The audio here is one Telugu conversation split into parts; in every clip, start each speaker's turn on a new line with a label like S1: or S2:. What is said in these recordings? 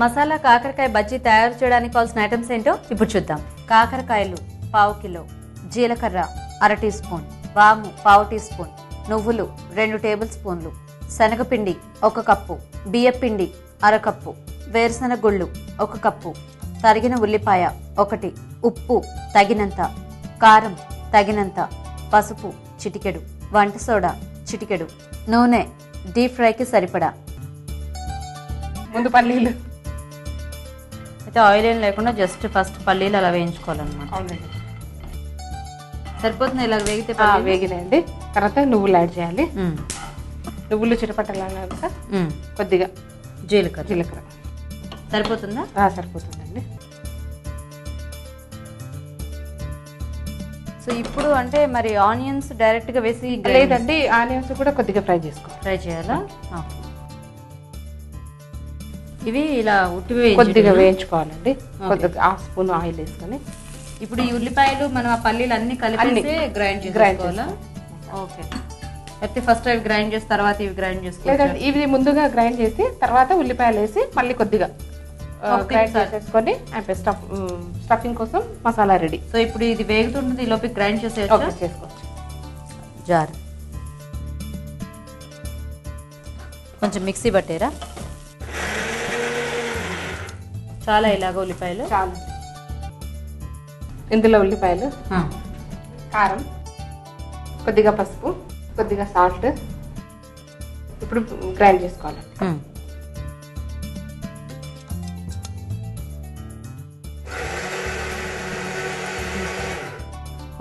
S1: మసాలా కాకరకాయ బజ్జీ తయారు చేయడానికి కావాల్సిన ఐటమ్స్ ఏంటో ఇప్పుడు చూద్దాం. కాకరకాయలు పావు కిలో జీలకర్ర అర టీ స్పూన్ వాము పావు టీ స్పూన్ నువ్వులు రెండు టేబుల్ స్పూన్లు శనగపిండి ఒక కప్పు బియ్యపిండి అర కప్పు వేరుశనగ గుళ్ళు ఒక కప్పు తరిగిన ఉల్లిపాయ ఒకటి ఉప్పు తగినంత కారం తగినంత పసుపు చిటికెడు వంట సోడా చిటికెడు నూనె డీప్ ఫ్రైకి సరిపడా.
S2: ముందు పల్లీలు.
S1: అయితే ఆయిల్ ఏం లేకుండా జస్ట్ ఫస్ట్ పల్లీలు అలా వేయించుకోవాలన్నమాట.
S2: అవునండి.
S1: సరిపోతుంది ఇలా వేగితే
S2: వేగినాయండి. తర్వాత నువ్వులు యాడ్ చేయాలి. నువ్వులు చిటపట్టలాగా. కొద్దిగా
S1: జీలకర్ర.
S2: జీలకర్ర.
S1: సరిపోతుందా?
S2: సరిపోతుందండి.
S1: సో ఇప్పుడు అంటే మరి ఆనియన్స్ డైరెక్ట్గా వేసి
S2: లేదండి ఆనియన్స్ కూడా కొద్దిగా ఫ్రై చేసుకో
S1: ఫ్రై చేయాలా. ఇవి ఇలా ఉట్టివి
S2: కొద్దిగా
S1: వేయించుకోవాలి.
S2: వేయించుకోవాలండి కొద్దిగా హాఫ్ స్పూన్ ఆయిల్ వేసుకొని.
S1: ఇప్పుడు ఈ ఉల్లిపాయలు మనం ఆ పల్లీలు అన్ని కలిపి గ్రైండ్
S2: గ్రైండ్
S1: చేసుకోవాలా ఓకే. అయితే ఫస్ట్ అవి గ్రైండ్ చేసి తర్వాత ఇవి గ్రైండ్ చేసుకోవాలి
S2: ఇవి ముందుగా గ్రైండ్ చేసి తర్వాత ఉల్లిపాయలు వేసి మళ్ళీ కొద్దిగా గ్రైండ్ చేసేసుకొని అయిపోయి స్టఫ్ స్టఫింగ్ కోసం మసాలా రెడీ.
S1: సో ఇప్పుడు ఇది వేగుతుంటుంది ఈ లోపు గ్రైండ్ చేసేయచ్చు?
S2: చేసుకోవచ్చు.
S1: జార్ కొంచెం మిక్సీ పట్టేరా? చాలా ఇలాగ ఉల్లిపాయలు.
S2: చాలు. ఇందులో ఉల్లిపాయలు. కారం. కొద్దిగా పసుపు కొద్దిగా సాల్ట్. ఇప్పుడు గ్రైండ్ చేసుకోవాలి.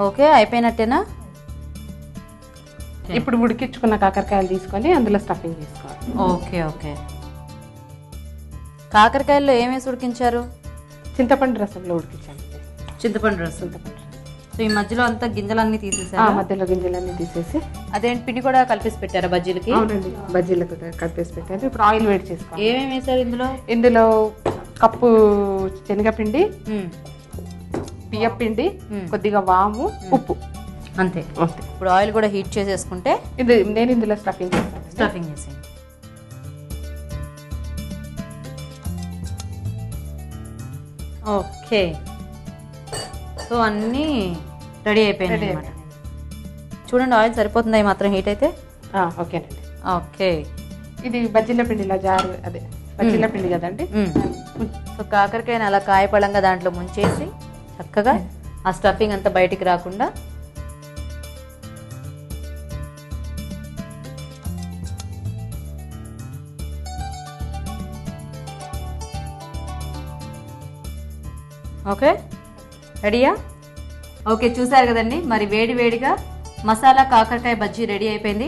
S1: ఓకే అయిపోయినట్టేనా?
S2: ఇప్పుడు ఉడికించుకున్న కాకరకాయలు తీసుకొని అందులో స్టఫింగ్ చేసుకోవాలి.
S1: Okay okay. కాకరకాయల్లో ఏం వేసి ఉడికించారు?
S2: చింతపండు రసంలో ఉడికించాలి
S1: చింతపండు రసం.
S2: చింతపండు
S1: సో ఈ మధ్యలో అంతా గింజలన్నీ
S2: ఆ
S1: తీసేసారు
S2: మధ్యలో గింజలన్నీ తీసేసి.
S1: అదేంటి పిండి కూడా కలిపేసి పెట్టారా బజ్జీలకి?
S2: అవునండి బజ్జీలకు కలిపేసి పెట్టాలి ఇప్పుడు ఆయిల్ వేడి చేసుకోవాలి.
S1: ఏమేమి వేసారు ఇందులో?
S2: ఇందులో కప్పు శనగపిండి
S1: మ్మ్.
S2: బియ్యపిండి
S1: మ్మ్.
S2: కొద్దిగా వాము ఉప్పు.
S1: అంతే.
S2: అంతే.
S1: ఇప్పుడు ఆయిల్ కూడా హీట్ చేసేసుకుంటే
S2: ఇది నేను ఇందులో స్టఫింగ్ చేస్తాను
S1: స్టఫింగ్ చేసేయండి. ఓకే. సో అన్నీ
S2: రెడీ
S1: అన్నమాట. చూడండి ఆయిల్ సరిపోతుందా ఈ మాత్రం హీట్ అయితే?
S2: ఓకేనండి
S1: ఓకే
S2: ఇది బజ్జీల పిండిలా జారు అదే బజ్జీల పిండి కదండి?
S1: సో కాకరకాయని అలా కాయపడంగా దాంట్లో ముంచేసి చక్కగా ఆ స్టఫింగ్ అంతా బయటికి రాకుండా ఓకే? రెడీయా? ఓకే చూసారు కదండి. మరి వేడి వేడిగా మసాలా కాకరకాయ బజ్జీ రెడీ అయిపోయింది.